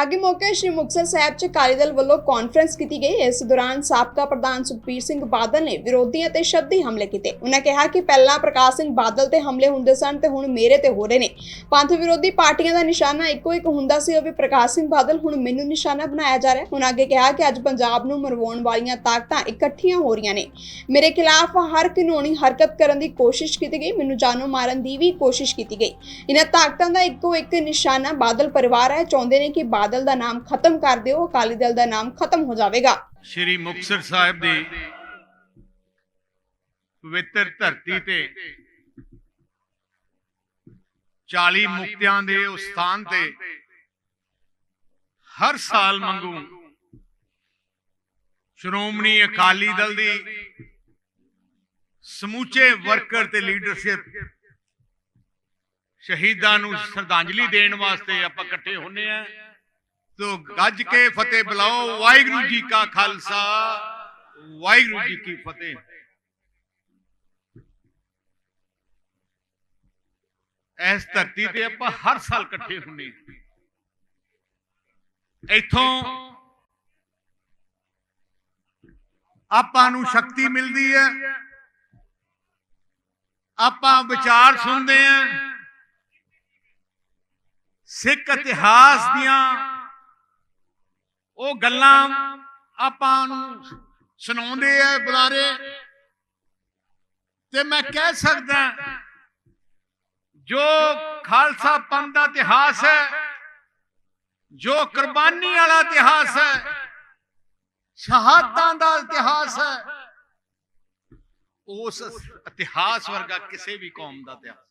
ਸਮਾਗਮ ਮੌਕੇ ਸ਼੍ਰੀ ਮੁਕਤਸਰ ਸਾਹਿਬ 'ਚ ਅਕਾਲੀ ਦਲ ਵੱਲੋਂ ਕਾਨਫਰੰਸ ਕੀਤੀ ਗਈ। ਇਸ ਦੌਰਾਨ ਸਾਬਕਾ ਪ੍ਰਧਾਨ ਸੁਖਬੀਰ ਸਿੰਘ ਬਾਦਲ ਨੇ ਵਿਰੋਧੀਆਂ ਤੇ ਸ਼ਬਦੀ ਹਮਲੇ ਕੀਤੇ। ਉਹਨਾਂ ਕਿਹਾ ਕਿ ਪਹਿਲਾਂ ਪ੍ਰਕਾਸ਼ ਸਿੰਘ ਬਾਦਲ ਤੇ ਹਮਲੇ ਹੁੰਦੇ ਸਨ ਤੇ ਹੁਣ ਮੇਰੇ ਤੇ ਹੋ ਰਹੇ ਨੇ। ਪੰਥ ਵਿਰੋਧੀ ਪਾਰਟੀਆਂ ਦਾ ਨਿਸ਼ਾਨਾ ਇੱਕੋ ਇੱਕ ਹੁੰਦਾ ਸੀ, ਉਹ ਵੀ ਪ੍ਰਕਾਸ਼ ਸਿੰਘ ਬਾਦਲ ਹੁਣ ਮੈਨੂੰ ਨਿਸ਼ਾਨਾ ਬਣਾਇਆ ਜਾ ਰਿਹਾ ਹੈ। ਉਹਨਾਂ ਅੱਗੇ ਕਿਹਾ ਕਿ ਅੱਜ ਪੰਜਾਬ ਨੂੰ ਮਰਵਾਉਣ ਵਾਲੀਆਂ ਤਾਕਤਾਂ ਇਕੱਠੀਆਂ ਹੋ ਰਹੀਆਂ ਨੇ। ਮੇਰੇ ਖਿਲਾਫ ਹਰ ਕਾਨੂੰਨੀ ਹਰਕਤ ਕਰਨ ਦੀ ਕੋਸ਼ਿਸ਼ ਕੀਤੀ ਗਈ। ਮੈਨੂੰ ਜਾਨੋਂ ਮਾਰਨ ਦੀ ਵੀ ਕੋਸ਼ਿਸ਼ ਕੀਤੀ ਗਈ। ਇਹਨਾਂ ਤਾਕਤਾਂ ਦਾ ਇੱਕੋ ਇੱਕ ਨਿਸ਼ਾਨਾ ਬਾਦਲ ਪਰਿਵਾਰ ਹੈ। ਚਾਹੁੰਦੇ ਨੇ ਕਿ ਬਾਦਲ ਦਾ ਨਾਮ ਖਤਮ ਕਰ ਦਿਓ, ਅਕਾਲੀ ਦਲ ਦਾ ਨਾਮ ਖਤਮ ਹੋ ਜਾਵੇਗਾ। ਸ਼੍ਰੀ ਮੁਕਤਸਰ ਸਾਹਿਬ ਦੀ ਪਵਿੱਤਰ ਧਰਤੀ ਤੇ 40 ਮੁਕਤਿਆਂ ਦੇ ਉਸ ਸਥਾਨ ਤੇ ਹਰ ਸਾਲ ਮੰਗੂ ਸ਼੍ਰੋਮਣੀ ਅਕਾਲੀ ਦਲ ਦੀ ਸਮੂਚੇ ਵਰਕਰ ਤੇ ਲੀਡਰਸ਼ਿਪ ਸ਼ਹੀਦਾਂ ਨੂੰ ਸ਼ਰਧਾਂਜਲੀ ਦੇਣ ਵਾਸਤੇ ਆਪਾਂ ਇਕੱਠੇ ਹੁੰਨੇ ਆ ਤੋ ਗੱਜ ਕੇ ਫਤਿਹ ਬੁਲਾਓ। ਵਾਹਿਗੁਰੂ ਜੀ ਕਾ ਖਾਲਸਾ। ਵਾਹਿਗੁਰੂ ਜੀ ਕੀ ਫਤਿਹ। ਇਸ ਧਰਤੀ ਤੇ ਆਪਾਂ ਹਰ ਸਾਲ ਇਕੱਠੇ ਹੁੰਨੇ ਇੱਥੋਂ ਆਪਾਂ ਨੂੰ ਸ਼ਕਤੀ ਮਿਲਦੀ ਹੈ। ਆਪਾਂ ਵਿਚਾਰ ਸੁਣਦੇ ਆਂ ਸਿੱਖ ਇਤਿਹਾਸ ਦੀਆਂ ਉਹ ਗੱਲਾਂ ਆਪਾਂ ਨੂੰ ਸੁਣਾਉਂਦੇ ਆ ਬੁਲਾਰੇ। ਤੇ ਮੈਂ ਕਹਿ ਸਕਦਾ ਜੋ ਖਾਲਸਾ ਪੰਥ ਦਾ ਇਤਿਹਾਸ ਹੈ, ਜੋ ਕੁਰਬਾਨੀ ਵਾਲਾ ਇਤਿਹਾਸ ਹੈ, ਸ਼ਹਾਦਤਾਂ ਦਾ ਇਤਿਹਾਸ ਹੈ, ਉਸ ਇਤਿਹਾਸ ਵਰਗਾ ਕਿਸੇ ਵੀ ਕੌਮ ਦਾ ਇਤਿਹਾਸ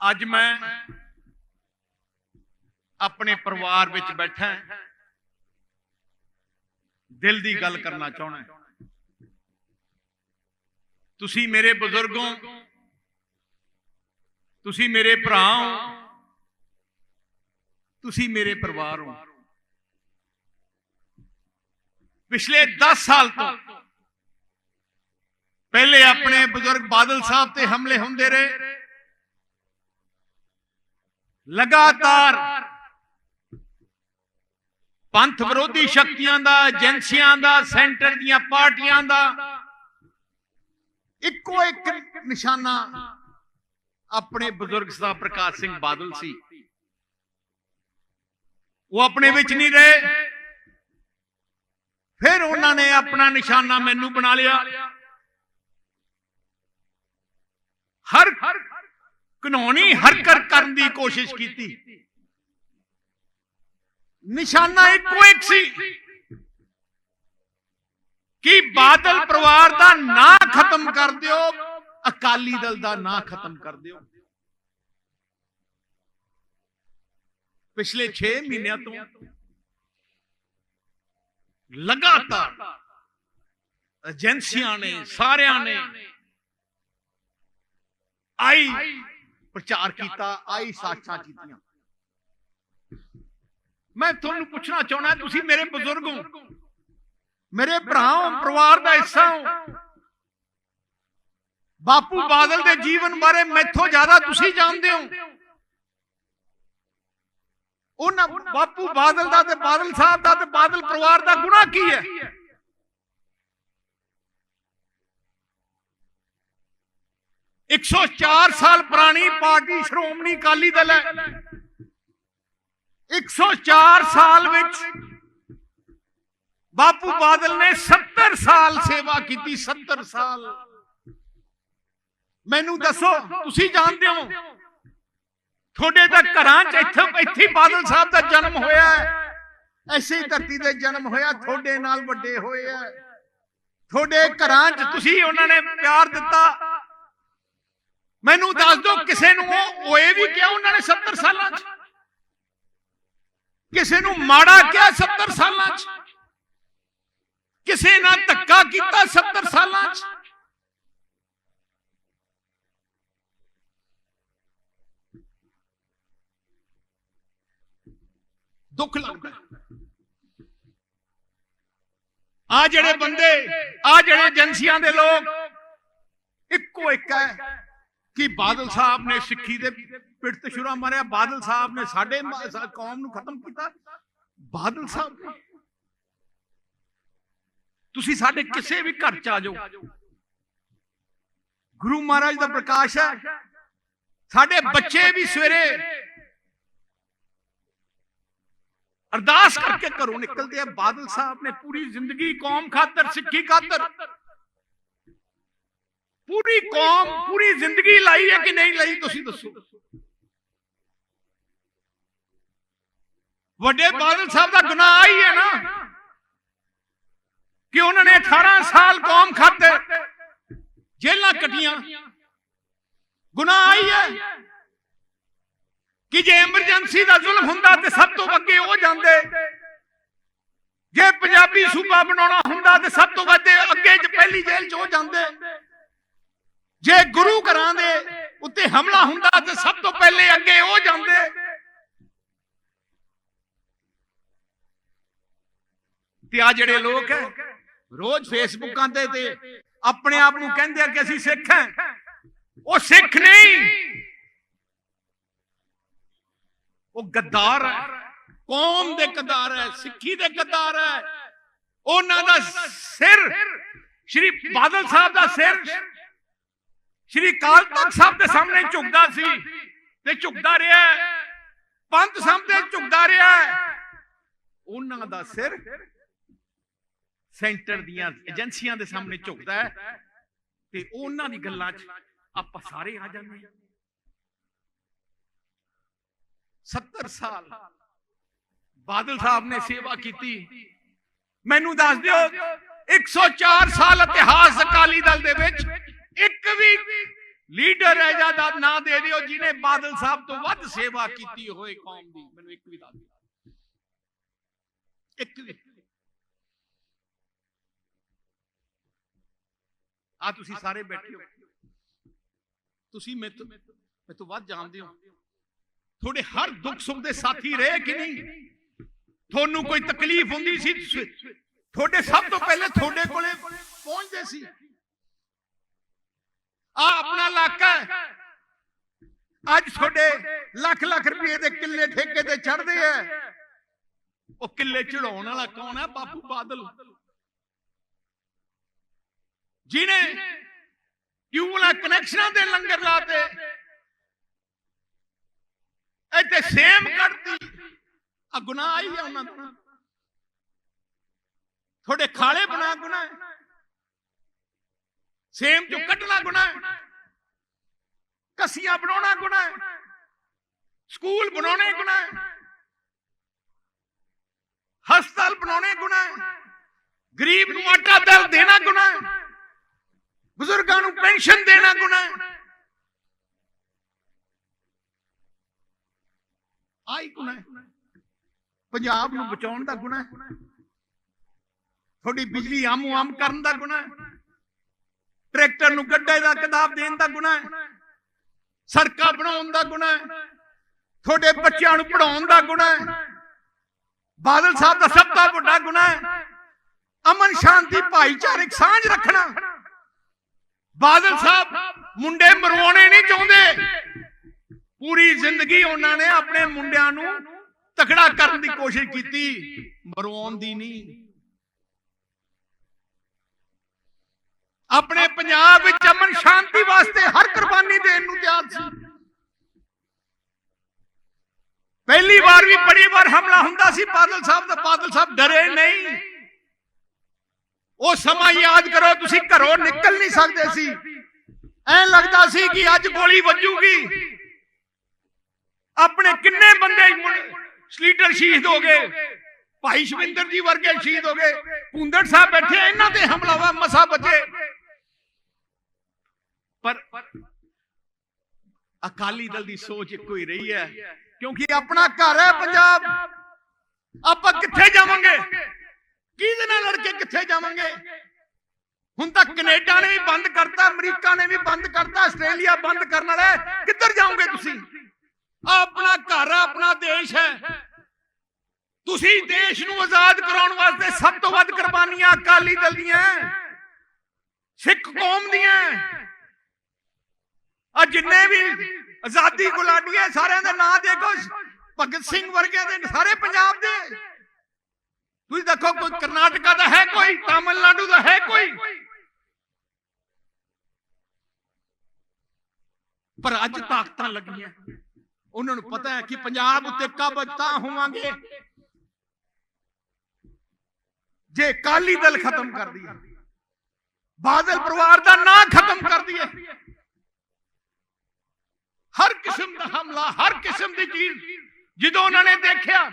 ਅੱਜ ਮੈਂ ਆਪਣੇ ਪਰਿਵਾਰ ਵਿੱਚ ਬੈਠਾ ਦਿਲ ਦੀ ਗੱਲ ਕਰਨਾ ਚਾਹਣਾ ਤੁਸੀਂ ਮੇਰੇ ਬਜ਼ੁਰਗੋਂ, ਤੁਸੀਂ ਮੇਰੇ ਭਰਾ ਹੋ ਤੁਸੀਂ ਮੇਰੇ ਪਰਿਵਾਰ ਹੋ। ਪਿਛਲੇ 10 ਸਾਲ ਤੋਂ ਪਹਿਲੇ ਆਪਣੇ ਬਜ਼ੁਰਗ ਬਾਦਲ ਸਾਹਿਬ ਤੇ ਹਮਲੇ ਹੁੰਦੇ ਰਹੇ। ਲਗਾਤਾਰ ਪੰਥ ਵਿਰੋਧੀ ਸ਼ਕਤੀਆਂ ਦਾ ਏਜੰਸੀਆਂ ਦਾ ਸੈਂਟਰ ਦੀਆਂ ਪਾਰਟੀਆਂ ਦਾ ਇੱਕੋ ਇੱਕ ਨਿਸ਼ਾਨਾ ਆਪਣੇ ਬਜ਼ੁਰਗ ਸਰਦਾਰ ਪ੍ਰਕਾਸ਼ ਸਿੰਘ ਬਾਦਲ ਸੀ। ਉਹ ਆਪਣੇ ਵਿੱਚ ਨਹੀਂ ਰਹੇ। ਫਿਰ ਉਹਨਾਂ ਨੇ ਆਪਣਾ ਨਿਸ਼ਾਨਾ ਮੈਨੂੰ ਬਣਾ ਲਿਆ। ਹਰ ਕਾਨੂੰਨੀ ਹਰਕਤ ਕਰਨ ਦੀ ਕੋਸ਼ਿਸ਼ ਕੀਤੀ। ਨਿਸ਼ਾਨਾ ਇੱਕੋ ਇੱਕ ਸੀ ਕਿ ਬਾਦਲ ਪਰਿਵਾਰ ਦਾ ਨਾਂ ਖਤਮ ਕਰ ਦਿਓ, ਅਕਾਲੀ ਦਲ ਦਾ ਨਾਂ ਖਤਮ ਕਰ ਦਿਓ। ਪਿਛਲੇ 6 ਮਹੀਨਿਆਂ ਤੋਂ ਲਗਾਤਾਰ ਏਜੰਸੀਆਂ ਨੇ, ਸਾਰਿਆਂ ਨੇ ਆਈ ਪ੍ਰਚਾਰ ਕੀਤਾ ਆਈ ਸਾਖਾਂ ਕੀਤੀਆਂ ਮੈਂ ਤੁਹਾਨੂੰ ਪੁੱਛਣਾ ਚਾਹਣਾ ਤੁਸੀਂ ਮੇਰੇ ਬਜ਼ੁਰਗ ਹੋ? ਮੇਰੇ ਭਰਾ ਹੋ ਪਰਿਵਾਰ ਦਾ ਹਿੱਸਾ ਹੋ? ਬਾਪੂ ਬਾਦਲ ਦੇ ਜੀਵਨ ਬਾਰੇ ਮੈਥੋਂ ਜ਼ਿਆਦਾ ਤੁਸੀਂ ਜਾਣਦੇ ਹੋ? ਉਹਨਾਂ ਬਾਪੂ ਬਾਦਲ ਦਾ ਤੇ ਬਾਦਲ ਸਾਹਿਬ ਦਾ ਤੇ ਬਾਦਲ ਪਰਿਵਾਰ ਦਾ ਗੁਨਾਹ ਕੀ ਹੈ? ਇੱਕ ਸੌ ਚਾਰ ਸਾਲ ਪੁਰਾਣੀ ਪਾਰਟੀ ਸ਼੍ਰੋਮਣੀ ਅਕਾਲੀ ਦਲ ਹੈ। 104 ਸਾਲ ਵਿੱਚ ਬਾਪੂ ਬਾਦਲ ਨੇ 70 ਸਾਲ ਸੇਵਾ ਕੀਤੀ 70 ਸਾਲ। ਮੈਨੂੰ ਦੱਸੋ, ਤੁਸੀਂ ਜਾਣਦੇ ਹੋ, ਤੁਹਾਡੇ ਤਾਂ ਘਰਾਂ 'ਚ ਇੱਥੇ ਇੱਥੇ ਬਾਦਲ ਸਾਹਿਬ ਦਾ ਜਨਮ ਹੋਇਆ ਹੈ। ਐਸੇ ਧਰਤੀ ਤੇ ਜਨਮ ਹੋਇਆ, ਤੁਹਾਡੇ ਨਾਲ ਵੱਡੇ ਹੋਏ ਆ ਤੁਹਾਡੇ ਘਰਾਂ 'ਚ ਤੁਸੀਂ ਉਹਨਾਂ ਨੇ ਪਿਆਰ ਦਿੱਤਾ। ਮੈਨੂੰ ਦੱਸ ਦਿਓ ਕਿਸੇ ਨੂੰ ਉਹ ਹੋਏ ਵੀ ਕਿਹਾ ਉਹਨਾਂ ਨੇ 70 ਸਾਲਾਂ 'ਚ? ਕਿਸੇ ਨੂੰ ਮਾੜਾ ਕਿਹਾ 70 ਸਾਲਾਂ 'ਚ? ਕਿਸੇ ਨਾਲ ਧੱਕਾ ਕੀਤਾ 70 ਸਾਲਾਂ 'ਚ? ਦੁੱਖ ਲੱਗਦਾ ਆ ਜਿਹੜੇ ਬੰਦੇ ਆ ਜਿਹੜੇ ਏਜੰਸੀਆਂ ਦੇ ਲੋਕ ਇੱਕੋ ਇੱਕ ਹੈ। ਕਿ ਬਾਦਲ ਸਾਹਿਬ ਨੇ ਸਿੱਖੀ ਦੇ ਪਿੱਠ ਤੇ ਛੁਰਾ ਮਾਰਿਆ ਬਾਦਲ ਸਾਹਿਬ ਨੇ ਸਾਡੇ ਕੌਮ ਨੂੰ ਖਤਮ ਕੀਤਾ। ਬਾਦਲ ਸਾਹਿਬ ਤੁਸੀਂ ਸਾਡੇ ਕਿਸੇ ਵੀ ਘਰ ਚ ਆ ਜਾਓ। ਗੁਰੂ ਮਹਾਰਾਜ ਦਾ ਪ੍ਰਕਾਸ਼ ਹੈ। ਸਾਡੇ ਬੱਚੇ ਵੀ ਸਵੇਰੇ ਅਰਦਾਸ ਕਰਕੇ ਘਰੋਂ ਨਿਕਲਦੇ ਆ। ਬਾਦਲ ਸਾਹਿਬ ਨੇ ਪੂਰੀ ਜ਼ਿੰਦਗੀ ਕੌਮ ਖਾਤਰ ਸਿੱਖੀ ਖਾਤਰ ਪੂਰੀ ਕੌਮ ਪੂਰੀ ਜ਼ਿੰਦਗੀ ਲਾਈ ਹੈ ਕਿ ਨਹੀਂ ਲਾਈ ਤੁਸੀਂ ਦੱਸੋ। ਵੱਡੇ ਬਾਦਲ ਸਾਹਿਬ ਦਾ ਗੁਨਾਹ ਹੀ ਹੈ ਨਾ। ਕਿ ਉਹਨਾਂ ਨੇ 18 ਸਾਲ ਕੌਮ ਖਾਤਰ ਜੇਲਾਂ ਕੱਟੀਆਂ। ਗੁਨਾਹ ਹੀ ਹੈ। ਕਿ ਜੇ ਐਮਰਜੈਂਸੀ ਦਾ ਜ਼ੁਲਮ ਹੁੰਦਾ ਤੇ ਸਭ ਤੋਂ ਅੱਗੇ ਉਹ ਜਾਂਦੇ। ਜੇ ਪੰਜਾਬੀ ਸੂਬਾ ਬਣਾਉਣਾ ਹੁੰਦਾ ਤੇ ਸਭ ਤੋਂ ਵੱਧ ਅੱਗੇ ਜ- ਪਹਿਲੀ ਜੇਲ੍ਹ 'ਚ ਉਹ ਜਾਂਦੇ। ਜੇ ਗੁਰੂ ਘਰਾਂ ਦੇ ਉੱਤੇ ਹਮਲਾ ਹੁੰਦਾ ਤੇ ਸਭ ਤੋਂ ਪਹਿਲੇ ਅੱਗੇ ਉਹ ਜਾਂਦੇ। ਤੇ ਆ ਜਿਹੜੇ ਲੋਕ ਹੈ, ਰੋਜ਼ ਫੇਸਬੁੱਕਾਂ ਤੇ ਤੇ ਆਪਣੇ ਆਪ ਨੂੰ ਕਹਿੰਦੇ ਆ ਕਿ ਅਸੀਂ ਸਿੱਖ ਹਾਂ। ਉਹ ਸਿੱਖ ਨਹੀਂ। ਉਹ ਗੱਦਾਰ ਹੈ। ਕੌਮ ਦੇ ਗੱਦਾਰ ਹੈ, ਸਿੱਖੀ ਦੇ ਗੱਦਾਰ ਹੈ। ਉਹਨਾਂ ਦਾ ਸਿਰ, ਸ਼੍ਰੀ ਬਾਦਲ ਸਾਹਿਬ ਦਾ ਸਿਰ ਸ਼੍ਰੀ ਕਾਲ ਤਖਤ ਸਾਹਿਬ ਦੇ ਸਾਹਮਣੇ ਝੁਕਦਾ ਸੀ ਤੇ ਝੁਕਦਾ ਰਿਹਾ ਹੈ। ਪੰਥ ਸਾਹਮਣੇ ਝੁਕਦਾ ਰਿਹਾ ਉਹਨਾਂ ਦਾ ਸਿਰ ਸੈਂਟਰ ਦੀਆਂ ਏਜੰਸੀਆਂ ਦੇ ਸਾਹਮਣੇ ਝੁਕਦਾ ਹੈ ਤੇ ਉਹਨਾਂ ਦੀ ਗੱਲਾਂ 'ਚ ਆਪਾਂ ਸਾਰੇ ਆ ਜਾਂਦੇ ਹਾਂ। 70 ਸਾਲ ਬਾਦਲ ਸਾਹਿਬ ਨੇ ਸੇਵਾ ਕੀਤੀ। ਮੈਨੂੰ ਦੱਸ ਦਿਓ 104 ਸਾਲ ਇਤਿਹਾਸ ਅਕਾਲੀ ਦਲ ਦੇ ਵਿੱਚ ਵੀ ਲੀਡਰ ਹੈ ਦਾ ਨਾਂ ਦੇ ਦਿਓ ਜਿਹਨੇ ਬਾਦਲ ਸਾਹਿਬ ਤੋਂ ਵੱਧ ਸੇਵਾ ਕੀਤੀ ਹੋਏ ਕੌਮ ਦੀ। ਮੈਨੂੰ ਇੱਕ ਵੀ ਦੱਸ ਦਿਓ ਇੱਕ ਵੀ। ਆ ਤੁਸੀਂ ਸਾਰੇ ਬੈਠੇ ਹੋ। ਤੁਸੀਂ ਮੇਰੇ ਤੋਂ ਮੇਰੇ ਤੋਂ ਵੱਧ ਜਾਣਦੇ ਹੋ। ਤੁਹਾਡੇ ਹਰ ਦੁੱਖ ਸੁੱਖ ਦੇ ਸਾਥੀ ਰਹੇ ਕਿ ਨਹੀਂ? ਤੁਹਾਨੂੰ ਕੋਈ ਤਕਲੀਫ ਹੁੰਦੀ ਸੀ? ਤੁਹਾਡੇ ਸਭ ਤੋਂ ਪਹਿਲੇ ਤੁਹਾਡੇ ਕੋਲੇ ਪਹੁੰਚਦੇ ਸੀ। ਆ ਆਪਣਾ ਇਲਾਕਾ ਹੈ। ਅੱਜ ਤੁਹਾਡੇ ਲੱਖ ਲੱਖ ਰੁਪਏ ਦੇ ਕਿੱਲੇ ਠੇਕੇ ਤੇ ਚੜਦੇ ਆ। ਉਹ ਕਿੱਲੇ ਚੜਾਉਣ ਵਾਲਾ ਕੌਣ ਹੈ? ਬਾਪੂ ਬਾਦਲ। ਜਿਨੇ ਟਿਊਬਲਾ ਕਨੈਕਸ਼ਨਾਂ ਦੇ ਲੰਗਰ ਲਾਤੇ? ਇੱਥੇ ਸੇਮ ਕੱਢਤੀ। ਆ ਗੁਨਾਹ ਹੀ ਆ ਉਹਨਾਂ ਦਾ। ਤੁਹਾਡੇ ਖਾਲੇ ਬਣਾ ਗੁਨਾਹ ਸੇਮ ਚੋਂ ਕੱਢਣਾ ਗੁਨਾਹ ਹੈ। ਕਸੀਆਂ ਬਣਾਉਣਾ ਗੁਨਾਹ ਹੈ। ਸਕੂਲ ਬਣਾਉਣੇ ਗੁਨਾਹ ਹੈ। ਹਸਪਤਾਲ ਬਣਾਉਣੇ ਗੁਨਾਹ ਹੈ। ਗਰੀਬ ਨੂੰ ਆਟਾ ਦਾਲ ਦੇਣਾ ਗੁਨਾਹ ਹੈ। ਬਜ਼ੁਰਗਾਂ ਨੂੰ ਪੈਨਸ਼ਨ ਦੇਣਾ ਗੁਨਾਹ ਹੈ। ਆਈ ਗੁਨਾਹ ਹੈ। ਪੰਜਾਬ ਨੂੰ ਬਚਾਉਣ ਦਾ ਗੁਨਾਹ ਹੈ। ਤੁਹਾਡੀ ਬਿਜਲੀ ਆਮੂ ਆਮ ਕਰਨ ਦਾ ਗੁਨਾਹ ਹੈ। ਟਰੈਕਟਰ ਨੂੰ ਗੱਡੇ ਦਾ ਕਿਤਾਬ ਦੇਣ ਦਾ ਗੁਨਾਹ ਹੈ। ਸੜਕਾਂ ਬਣਾਉਣ ਦਾ ਗੁਨਾਹ ਹੈ। ਤੁਹਾਡੇ ਬੱਚਿਆਂ ਨੂੰ ਪੜਾਉਣ ਦਾ ਗੁਨਾਹ ਹੈ। ਬਾਦਲ ਸਾਹਿਬ ਦਾ ਸਭ ਤੋਂ ਵੱਡਾ ਗੁਨਾਹ ਹੈ। ਅਮਨ ਸ਼ਾਂਤੀ ਭਾਈਚਾਰਕ ਸਾਂਝ ਰੱਖਣਾ। ਬਾਦਲ ਸਾਹਿਬ ਮੁੰਡੇ ਮਰਵਾਉਣੇ ਨਹੀਂ ਚਾਹੁੰਦੇ। ਪੂਰੀ ਜ਼ਿੰਦਗੀ ਉਹਨਾਂ ਨੇ ਆਪਣੇ ਮੁੰਡਿਆਂ ਨੂੰ ਤਕੜਾ ਕਰਨ ਦੀ ਕੋਸ਼ਿਸ਼ ਕੀਤੀ। ਮਰਵਾਉਣ ਦੀ ਨਹੀਂ। ਆਪਣੇ ਪੰਜਾਬ ਵਿੱਚ ਅਮਨ ਸ਼ਾਂਤੀ ਵਾਸਤੇ ਹਰ ਕੁਰਬਾਨੀ ਦੇਣ ਨੂੰ ਤਿਆਰ ਸੀ। ਪਹਿਲੀ ਵਾਰ ਵੀ ਬੜੀ ਵਾਰ ਹਮਲਾ ਹੁੰਦਾ ਸੀ, ਬਾਦਲ ਸਾਹਿਬ ਦਾ, ਬਾਦਲ ਸਾਹਿਬ ਡਰੇ ਨਹੀਂ। ਉਹ ਸਮਾਂ ਯਾਦ ਕਰੋ, ਤੁਸੀਂ ਘਰੋਂ ਨਿਕਲ ਨਹੀਂ ਸਕਦੇ ਸੀ। ਐ ਲੱਗਦਾ ਸੀ ਕਿ ਅੱਜ ਗੋਲੀ ਵੱਜੂਗੀ। ਆਪਣੇ ਕਿੰਨੇ ਬੰਦੇ ਲੀਡਰ ਸ਼ਹੀਦ ਹੋ ਗਏ, ਭਾਈ ਸ਼ਵਿੰਦਰ ਜੀ ਵਰਗੇ ਸ਼ਹੀਦ ਹੋ ਗਏ। ਪੁੰਦੜ ਸਾਹਿਬ ਬੈਠੇ, ਇਹਨਾਂ ਤੇ ਹਮਲਾਵਾ ਮਸਾ ਬਚੇ ਪਰ ਅਕਾਲੀ ਦਲ ਦੀ ਸੋਚ ਇੱਕੋ ਹੀ ਰਹੀ ਹੈ, ਕਿਉਂਕਿ ਆਪਣਾ ਘਰ ਹੈ ਪੰਜਾਬ। ਆਪਾਂ ਕਿੱਥੇ ਜਾਵਾਂਗੇ? ਕਿਹਦੇ ਨਾਲ ਲੜ ਕੇ ਕਿੱਥੇ ਜਾਵਾਂਗੇ? ਹੁਣ ਤੱਕ ਕੈਨੇਡਾ ਨੇ ਵੀ ਬੰਦ ਕਰਤਾ, ਅਮਰੀਕਾ ਨੇ ਵੀ ਬੰਦ ਕਰਤਾ, ਆਸਟ੍ਰੇਲੀਆ ਬੰਦ ਕਰਨ ਵਾਲਾ ਕਿੱਧਰ ਜਾਓਗੇ ਤੁਸੀਂ? ਆਪਣਾ ਘਰ ਹੈ, ਆਪਣਾ ਦੇਸ਼ ਹੈ। ਤੁਸੀਂ ਦੇਸ਼ ਨੂੰ ਆਜ਼ਾਦ ਕਰਾਉਣ ਵਾਸਤੇ ਸਭ ਤੋਂ ਵੱਧ ਕੁਰਬਾਨੀਆਂ ਅਕਾਲੀ ਦਲ ਦੀਆਂ ਸਿੱਖ ਕੌਮ ਦੀਆਂ ਆ ਜਿੰਨੇ ਵੀ ਆਜ਼ਾਦੀ ਗੁਲਾਟੀਏ ਸਾਰਿਆਂ ਦਾ ਨਾਂ ਦੇਖੋ ਭਗਤ ਸਿੰਘ ਵਰਗੇ ਦੇ ਸਾਰੇ ਪੰਜਾਬ ਦੇ। ਤੁਸੀਂ ਦੇਖੋ ਕੋਈ ਕਰਨਾਟਕਾ ਦਾ ਹੈ ਕੋਈ, ਤਾਮਿਲਨਾਡੂ ਦਾ ਹੈ ਕੋਈ। ਪਰ ਅੱਜ ਤਾਕਤਾਂ ਲੱਗੀਆਂ। ਉਹਨਾਂ ਨੂੰ ਪਤਾ ਹੈ ਕਿ ਪੰਜਾਬ ਉੱਤੇ ਕਬਜ਼ ਤਾਂ ਹੋਵਾਂਗੇ। ਜੇ ਕਾਲੀ ਦਲ ਖਤਮ ਕਰ ਦਈਏ, ਬਾਦਲ ਪਰਿਵਾਰ ਦਾ ਨਾਂ ਖਤਮ ਕਰ ਦਈਏ ਕਿਸਮ ਦਾ ਹਮਲਾ, ਹਰ ਕਿਸਮ ਦੀ ਚੀਜ਼। ਜਦੋਂ ਉਹਨਾਂ ਨੇ ਦੇਖਿਆ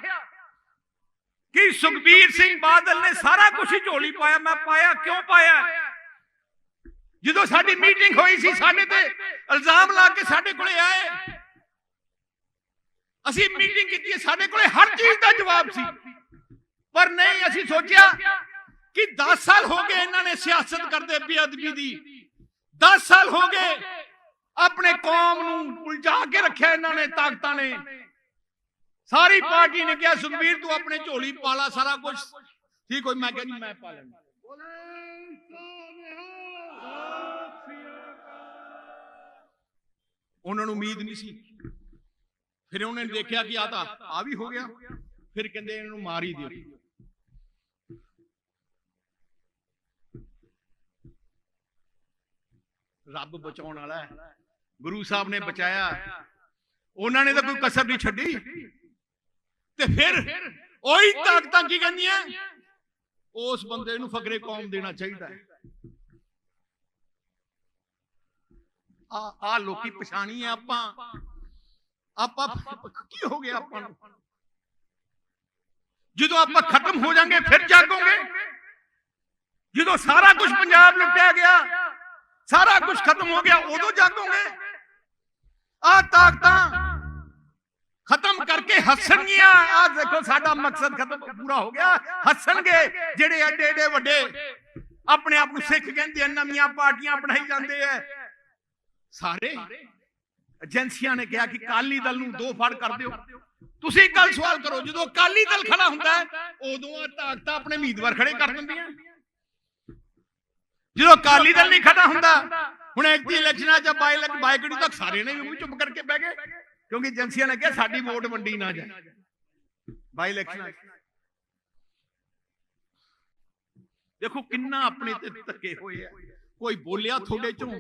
ਕਿ ਸੁਖਬੀਰ ਸਿੰਘ ਬਾਦਲ ਨੇ ਸਾਰਾ ਕੁਝ ਹੀ ਝੋਲੀ ਪਾਇਆ, ਮੈਂ ਪਾਇਆ, ਕਿਉਂ ਪਾਇਆ? ਜਦੋਂ ਸਾਡੀ ਮੀਟਿੰਗ ਹੋਈ ਸੀ, ਸਾਡੇ ਤੇ ਇਲਜ਼ਾਮ ਲਾ ਕੇ ਸਾਡੇ ਕੋਲੇ ਆਏ। ਅਸੀਂ ਮੀਟਿੰਗ ਕੀਤੀ ਸਾਡੇ ਕੋਲੇ ਹਰ ਚੀਜ਼ ਦਾ ਜਵਾਬ ਸੀ। ਪਰ ਨਹੀਂ, ਅਸੀਂ ਸੋਚਿਆ ਕਿ 10 ਸਾਲ ਹੋ ਗਏ ਇਹਨਾਂ ਨੇ ਸਿਆਸਤ ਕਰਦੇ ਬੇਅਦਬੀ ਦੀ। 10 ਸਾਲ ਹੋ ਗਏ ਆਪਣੇ ਕੌਮ ਨੂੰ ਉਲਝਾ ਕੇ ਰੱਖਿਆ ਇਹਨਾਂ ਨੇ, ਤਾਕਤਾਂ ਨੇ। ਸਾਰੀ ਪਾਰਟੀ ਨੇ ਕਿਹਾ, ਸੁਖਬੀਰ, ਤੂੰ ਆਪਣੇ ਝੋਲੀ ਪਾਲਾ ਸਾਰਾ ਕੁਝ ਠੀਕ ਹੋਈ, ਮੈਂ ਕਹਿੰਦੀ ਮੈਂ ਪਾ ਲੈਂਦਾ। ਉਹਨਾਂ ਨੂੰ ਉਮੀਦ ਨਹੀਂ ਸੀ। ਫਿਰ ਉਹਨਾਂ ਨੇ ਦੇਖਿਆ ਕਿ ਆ ਤਾਂ ਆ ਵੀ ਹੋ ਗਿਆ। ਫਿਰ ਕਹਿੰਦੇ, ਇਹਨਾਂ ਨੂੰ ਮਾਰ ਹੀ ਦਿਓ। ਰੱਬ ਬਚਾਉਣ ਵਾਲਾ ਹੈ। ਗੁਰੂ ਸਾਹਿਬ ਨੇ ਬਚਾਇਆ। ਉਹਨਾਂ ਨੇ ਤਾਂ ਕੋਈ ਕਸਰ ਨਹੀਂ ਛੱਡੀ। ਤੇ ਫਿਰ ਉਹੀ ਤਾਕਤਾਂ ਕੀ ਕਹਿੰਦੀਆਂ? ਉਸ ਬੰਦੇ ਨੂੰ ਫਕਰੇ ਕੌਮ ਦੇਣਾ ਚਾਹੀਦਾ ਹੈ। ਆ ਆ ਲੋਕੀ ਪਛਾਣੀ ਹੈ ਆਪਾਂ। ਆਪਾਂ। ਕੀ ਹੋ ਗਿਆ ਆਪਾਂ ਨੂੰ? ਜਦੋਂ ਆਪਾਂ ਖਤਮ ਹੋ ਜਾਾਂਗੇ ਫਿਰ ਜਾਗੋਗੇ। ਜਦੋਂ ਸਾਰਾ ਕੁਝ ਪੰਜਾਬ ਲੁੱਟਿਆ ਗਿਆ ਸਾਰਾ ਕੁਝ ਖਤਮ ਹੋ ਗਿਆ ਉਦੋਂ ਜਾਗੋਗੇ। ਆ ਤਾਕਤਾਂ ਖਤਮ ਕਰਕੇ ਹੱਸਣਗੀਆਂ। ਆ ਦੇਖੋ, ਸਾਡਾ ਮਕਸਦ ਖਤਮ ਪੂਰਾ ਹੋ ਗਿਆ। ਹੱਸਣਗੇ, ਜਿਹੜੇ ਐਡੇ ਐਡੇ ਵੱਡੇ ਆਪਣੇ ਆਪ ਨੂੰ ਸਿੱਖ ਕਹਿੰਦੇ ਆ, ਨਵੀਆਂ ਪਾਰਟੀਆਂ ਬਣਾਈ ਜਾਂਦੇ ਆ। ਸਾਰੇ ਏਜੰਸੀਆਂ ਨੇ ਕਿਹਾ ਕਿ ਕਾਲੀ ਦਲ ਨੂੰ ਦੋ ਫੜ ਕਰ ਦਿਓ। ਤੁਸੀਂ ਕੱਲ ਸਵਾਲ ਕਰੋ, ਜਦੋਂ ਕਾਲੀ ਦਲ ਖੜਾ ਹੁੰਦਾ ਉਦੋਂ ਆ ਤਾਕਤਾਂ ਆਪਣੇ ਉਮੀਦਵਾਰ ਖੜੇ ਕਰ ਦਿੰਦੀਆਂ। ਜਦੋਂ ਕਾਲੀ ਦਲ ਨਹੀਂ ਖੜਾ ਹੁੰਦਾ ਹੁਣ ਐਕਟੀ ਇਲੈਕਸ਼ਨਾਂ ਚ ਬਾਈ ਬਾਈਕੜੀ ਤੱਕ ਸਾਰੇ ਨੇ ਵੀ ਚੁੱਪ ਕਰਕੇ ਬਹਿ ਗਏ? ਕਿਉਂਕਿ ਏਜੰਸੀਆਂ ਨੇ ਕਿਹਾ ਸਾਡੀ ਵੋਟ ਵੰਡੀ ਨਾ ਜਾਏ। ਬਾਈ ਇਲੈਕਸ਼ਨਾਂ ਦੇਖੋ ਕਿੰਨਾ ਆਪਣੇ ਤੇ ਧੱਕੇ ਹੋਏ ਆ। ਕੋਈ ਬੋਲਿਆ ਤੁਹਾਡੇ ਚੋਂ?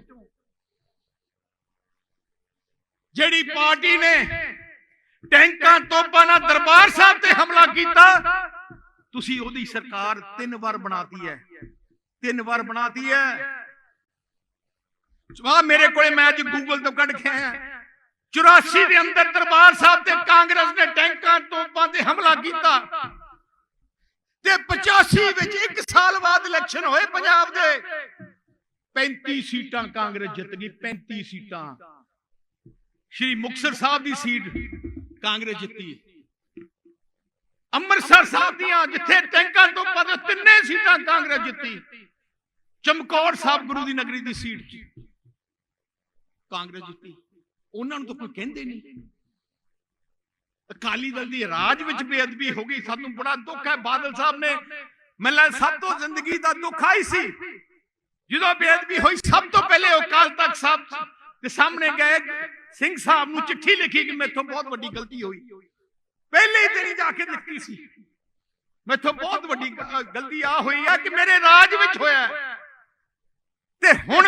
ਜਿਹੜੀ ਪਾਰਟੀ ਨੇ ਟੈਂਕਾਂ ਤੋਪਾਂ ਨਾਲ ਦਰਬਾਰ ਸਾਹਿਬ ਤੇ ਹਮਲਾ ਕੀਤਾ, ਤੁਸੀਂ ਉਹਦੀ ਸਰਕਾਰ ਤਿੰਨ ਵਾਰ ਬਣਾਤੀ ਹੈ। ਤਿੰਨ ਵਾਰ ਬਣਾਤੀ ਹੈ। ਸਵਾ ਮੇਰੇ ਕੋਲੇ ਮੈਂ ਅੱਜ ਗੂਗਲ ਤੋਂ ਕੱਢ ਕੇ ਆਇਆ। 84 ਦੇ ਅੰਦਰ ਦਰਬਾਰ ਸਾਹਿਬ ਤੇ ਕਾਂਗਰਸ ਨੇ ਟੈਂਕਾਂ ਤੋਪਾਂ ਤੇ ਹਮਲਾ ਕੀਤਾ। ਤੇ 85 ਵਿੱਚ ਇੱਕ ਸਾਲ ਬਾਅਦ ਇਲੈਕਸ਼ਨ ਹੋਏ ਪੰਜਾਬ ਦੇ। 35 ਸੀਟਾਂ ਕਾਂਗਰਸ ਜਿੱਤ ਗਈ 35 ਸੀਟਾਂ। ਸ਼੍ਰੀ ਮੁਕਤਸਰ ਸਾਹਿਬ ਦੀ ਸੀਟ ਕਾਂਗਰਸ ਜਿੱਤੀ। ਅੰਮ੍ਰਿਤਸਰ ਸਾਹਿਬ ਦੀਆਂ ਜਿੱਥੇ ਟੈਂਕਾਂ ਤੋਂ ਪਦ ਤਿੰਨੇ ਸੀਟਾਂ ਕਾਂਗਰਸ ਜਿੱਤੀ। ਚਮਕੌਰ ਸਾਹਿਬ ਗੁਰੂ ਦੀ ਨਗਰੀ ਦੀ ਸੀਟ ਕਾਂਗਰਸ ਜਿੱਤੀ ਉਹਨਾਂ ਨੂੰ ਤਾਂ ਕੋਈ ਕਹਿੰਦੇ ਨਹੀਂ। ਅਕਾਲੀ ਦਲ ਦੀ ਰਾਜ ਵਿੱਚ ਬੇਅਦਬੀ ਹੋ ਗਈ। ਸਾਨੂੰ ਬੜਾ ਦੁੱਖ ਹੈ। ਬਾਦਲ ਸਾਹਿਬ ਨੇ ਮੈਨੂੰ ਸਭ ਤੋਂ ਜ਼ਿੰਦਗੀ ਦਾ ਦੁੱਖ ਆਈ ਸੀ। ਜਦੋਂ ਬੇਅਦਬੀ ਹੋਈ ਸਭ ਤੋਂ ਪਹਿਲੇ ਉਹ ਅਕਾਲ ਤਖਤ ਸਾਹਿਬ ਦੇ ਸਾਹਮਣੇ ਗਏ। ਸਿੰਘ ਸਾਹਿਬ ਨੂੰ ਚਿੱਠੀ ਲਿਖੀ ਕਿ ਮੇਥੋਂ ਬਹੁਤ ਵੱਡੀ ਗਲਤੀ ਹੋਈ। ਪਹਿਲੇ ਹੀ ਹੀ ਜਾ ਕੇ ਲਿਖੀ ਸੀ। ਮੇਥੋਂ ਬਹੁਤ ਵੱਡੀ ਗਲਤੀ ਆ ਹੋਈ ਆ ਕਿ ਮੇਰੇ ਰਾਜ ਵਿੱਚ ਹੋਇਆ। ਤੇ ਹੁਣ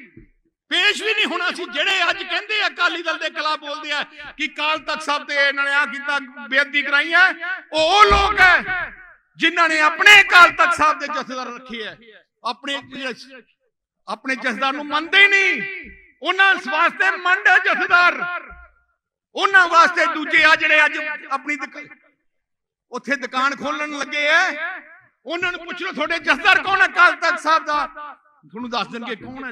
ਪੇਸ਼ ਵੀ ਨਹੀਂ ਹੋਣਾ ਸੀ। ਜਿਹੜੇ ਅੱਜ ਕਹਿੰਦੇ ਆ, ਅਕਾਲੀ ਦਲ ਦੇ ਖਿਲਾਫ ਬੋਲਦੇ ਆ ਕਿ ਕਾਲ ਤਖਤ ਸਾਹਿਬ ਤੇ ਇਹਨਾਂ ਨੇ ਆ ਕੀਤਾ ਬੇਅਦਬੀ ਕਰਾਈ ਹੈ, ਉਹ ਲੋਕ ਹੈ ਜਿਨ੍ਹਾਂ ਨੇ ਆਪਣੇ ਅਕਾਲ ਤਖਤ ਸਾਹਿਬ ਦੇ ਜਥੇਦਾਰ ਰੱਖੇ ਆ ਆਪਣੇ ਆਪਣੇ ਜਥੇਦਾਰ ਨੂੰ ਮੰਨਦੇ ਨਹੀਂ। ਉਹਨਾਂ ਵਾਸਤੇ ਮੰਡ ਹੈ ਜਥੇਦਾਰ। ਉਹਨਾਂ ਵਾਸਤੇ ਦੂਜੇ ਆ ਜਿਹੜੇ ਅੱਜ ਆਪਣੀ ਉੱਥੇ ਦੁਕਾਨ ਖੋਲਣ ਲੱਗੇ ਐ ਉਹਨਾਂ ਨੂੰ ਪੁੱਛ ਲਓ, ਤੁਹਾਡੇ ਜਥੇਦਾਰ ਕੌਣ ਹੈ? ਅਕਾਲ ਤਖਤ ਸਾਹਿਬ ਦਾ। ਤੁਹਾਨੂੰ ਦੱਸ ਦੇਣਗੇ ਕੌਣ ਹੈ?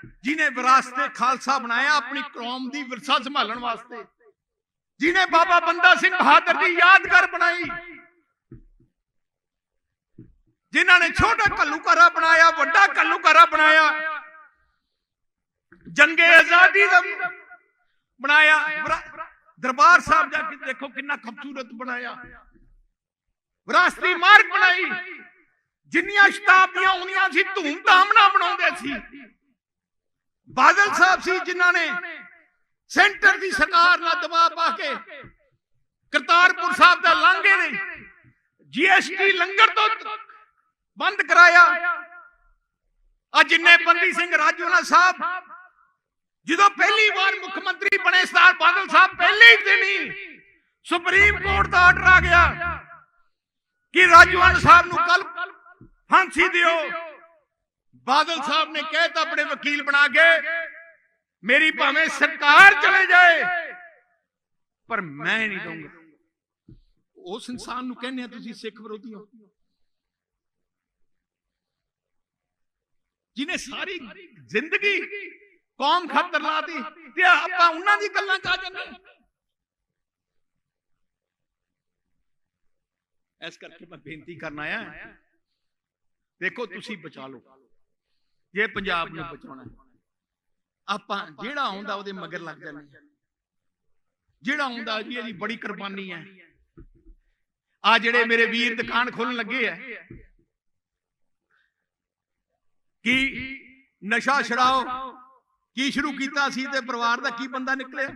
ਜਿਨੇ ਵਿਰਾਸਤੇ ਖਾਲਸਾ ਬਣਾਇਆ, ਆਪਣੀ ਕੌਮ ਦੀ ਵਿਰਸਾ ਸੰਭਾਲਣ ਵਾਸਤੇ। ਜਿਨੇ ਬਾਬਾ ਬੰਦਾ ਸਿੰਘ ਬਹਾਦਰ ਦੀ ਯਾਦਗਾਰ ਬਣਾਈ। ਜਿਨ੍ਹਾਂ ਨੇ ਛੋਟਾ ਘੱਲੂਘਾਰਾ ਬਣਾਇਆ, ਵੱਡਾ ਘੱਲੂਘਾਰਾ ਬਣਾਇਆ, ਜੰਗੇ ਆਜ਼ਾਦੀ ਦਾ ਬਣਾਇਆ। ਦਰਬਾਰ ਸਾਹਿਬ ਜਾ ਕੇ ਦੇਖੋ ਕਿੰਨਾ ਖੂਬਸੂਰਤ ਬਣਾਇਆ। ਵਿਰਾਸਤੀ ਮਾਰਗ ਬਣਾਈ। ਜਿੰਨੀਆਂ ਸ਼ਤਾਬਦੀਆਂ ਹੁੰਦੀਆਂ ਸੀ, ਧੂਮ-ਧਾਮ ਨਾਲ ਬਣਾਉਂਦੇ ਸੀ। ਬਾਦਲ ਸਾਹਿਬ ਸੀ ਜਿਨ੍ਹਾਂ ਨੇ ਸੈਂਟਰ ਦੀ ਸਰਕਾਰ ਨਾਲ ਦਬਾਅ ਪਾ ਕੇ ਕਰਤਾਰਪੁਰ ਸਾਹਿਬ ਦਾ ਲਾਂਘੇ ਨੇ ਜੀਐਸਟੀ ਲੰਗਰ ਤੋਂ ਬੰਦ ਕਰਾਇਆ। ਆ ਜਿੰਨੇ ਬੰਦੀ ਸਿੰਘ ਰਾਜੂਲਾ ਸਾਹਿਬ, ਜਦੋਂ ਪਹਿਲੀ ਵਾਰ ਮੁੱਖ ਮੰਤਰੀ ਬਣੇ ਸਰਦਾਰ ਬਾਦਲ ਸਾਹਿਬ, ਪਹਿਲੇ ਹੀ ਦਿਨ ਹੀ ਸੁਪਰੀਮ ਕੋਰਟ ਦਾ ਆਰਡਰ ਆ ਗਿਆ ਕਿ ਰਾਜੂਆਨ ਸਾਹਿਬ ਨੂੰ ਕੱਲ ਫਾਂਸੀ ਦਿਓ। ਬਾਦਲ ਸਾਹਿਬ ਨੇ ਕਹਿਤਾ ਆਪਣੇ ਵਕੀਲ ਬਣਾ ਕੇ ਮੇਰੀ ਭਾਵੇਂ ਸਰਕਾਰ ਚਲੇ ਜਾਏ ਪਰ ਮੈਂ ਨਹੀਂ ਦਊਂਗਾ ਉਸ ਇਨਸਾਨ ਨੂੰ ਕਹਿੰਦੇ ਆ ਤੁਸੀਂ ਸਿੱਖ ਵਿਰੋਧੀ ਹੋ ਜਿਨੇ ਸਾਰੀ ਜ਼ਿੰਦਗੀ ਕੌਮ ਖਾਤਰ ਲਾਤੀ ਤੇ ਆਪਾਂ ਉਹਨਾਂ ਦੀ ਗੱਲਾਂ ਚ ਆ ਜਾਂਦੇ ਹਾਂ। ਇਸ ਕਰਕੇ ਮੈਂ ਬੇਨਤੀ ਕਰਨ ਆਇਆ ਦੇਖੋ ਤੁਸੀਂ ਬਚਾ ਲਓ ਜੇ ਪੰਜਾਬ ਨੂੰ ਬਚਾਉਣਾ। ਆਪਾਂ ਜਿਹੜਾ ਆਉਂਦਾ ਉਹਦੇ ਮਗਰ ਲੱਗ ਜਾਂਦੇ। ਜਿਹੜਾ ਆਉਂਦਾ ਜੀ ਇਹਦੀ ਬੜੀ ਕੁਰਬਾਨੀ ਹੈ। ਆ ਜਿਹੜੇ ਮੇਰੇ ਵੀਰ ਦੁਕਾਨ ਖੋਲਣ ਲੱਗੇ ਆ। ਕੀ ਨਸ਼ਾ ਛਡਾਓ? ਕੀ ਸ਼ੁਰੂ ਕੀਤਾ ਸੀ ਤੇ ਪਰਿਵਾਰ ਦਾ ਕੀ ਬੰਦਾ ਨਿਕਲਿਆ?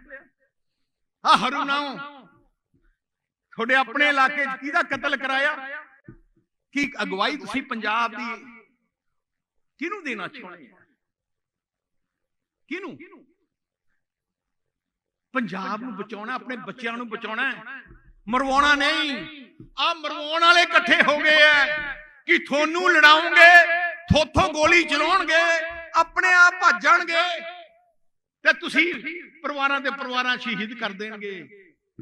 ਆ ਹਰੁਨਾਓ ਤੁਹਾਡੇ ਆਪਣੇ ਇਲਾਕੇ 'ਚ ਕਿਹਦਾ ਕਤਲ ਕਰਾਇਆ? ਕੀ ਅਗਵਾਈ ਤੁਸੀਂ ਪੰਜਾਬ ਦੀ ਕਿਹਨੂੰ ਦੇਣਾ ਚਾਹੁੰਦੇ ਹੋ ਕਿਹਨੂੰ? ਪੰਜਾਬ ਨੂੰ ਬਚਾਉਣਾ ਆਪਣੇ ਬੱਚਿਆਂ ਨੂੰ ਬਚਾਉਣਾ। ਮਰਵਾਉਣਾ ਨਹੀਂ। ਆ ਮਰਵਾਉਣ ਵਾਲੇ ਇਕੱਠੇ ਹੋ ਗਏ ਐ ਕਿ ਤੁਹਾਨੂੰ ਲੜਾਉਂਗੇ ਥੋਥੋਂ ਗੋਲੀ ਚਲਾਉਣਗੇ ਆਪਣੇ ਆਪ ਭੱਜ ਜਾਣਗੇ। ਤੇ ਤੁਸੀਂ ਪਰਿਵਾਰਾਂ ਦੇ ਪਰਿਵਾਰਾਂ ਸ਼ਹੀਦ ਕਰ ਦੇਣਗੇ।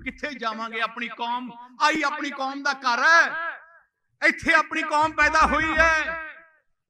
ਕਿੱਥੇ ਜਾਵਾਂਗੇ? ਆਪਣੀ ਕੌਮ। ਆਈ ਆਪਣੀ ਕੌਮ ਦਾ ਘਰ ਹੈ। ਇੱਥੇ ਆਪਣੀ ਕੌਮ ਪੈਦਾ ਹੋਈ ਹੈ।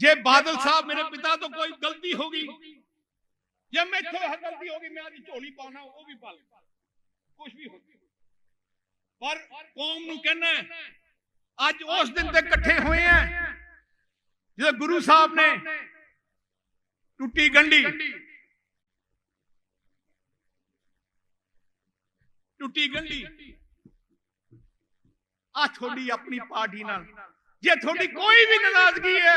ਜੇ ਬਾਦਲ ਸਾਹਿਬ ਮੇਰੇ ਪਿਤਾ ਤੋਂ ਕੋਈ ਗਲਤੀ ਹੋ ਗਈ ਜੇ ਮੈਥੋਂ ਇਹ ਗਲਤੀ ਹੋ ਗਈ ਮੈਂ ਆਦੀ ਝੋਲੀ ਪਾਉਣਾ ਉਹ ਵੀ ਪਾ ਲੈ ਕੁਝ ਵੀ ਹੋ ਪਰ ਕੌਮ ਨੂੰ ਕਹਿਣਾ ਅੱਜ ਉਸ ਦਿਨ ਤੇ ਇਕੱਠੇ ਹੋਏ ਆ ਜਦੋਂ ਗੁਰੂ ਸਾਹਿਬ ਨੇ ਟੁੱਟੀ ਗੰਢੀ ਟੁੱਟੀ ਗੰਢੀ ਆ ਤੁਹਾਡੀ ਆਪਣੀ ਪਾਰਟੀ ਨਾਲ ਜੇ ਤੁਹਾਡੀ ਕੋਈ ਵੀ ਨਾਰਾਜ਼ਗੀ ਹੈ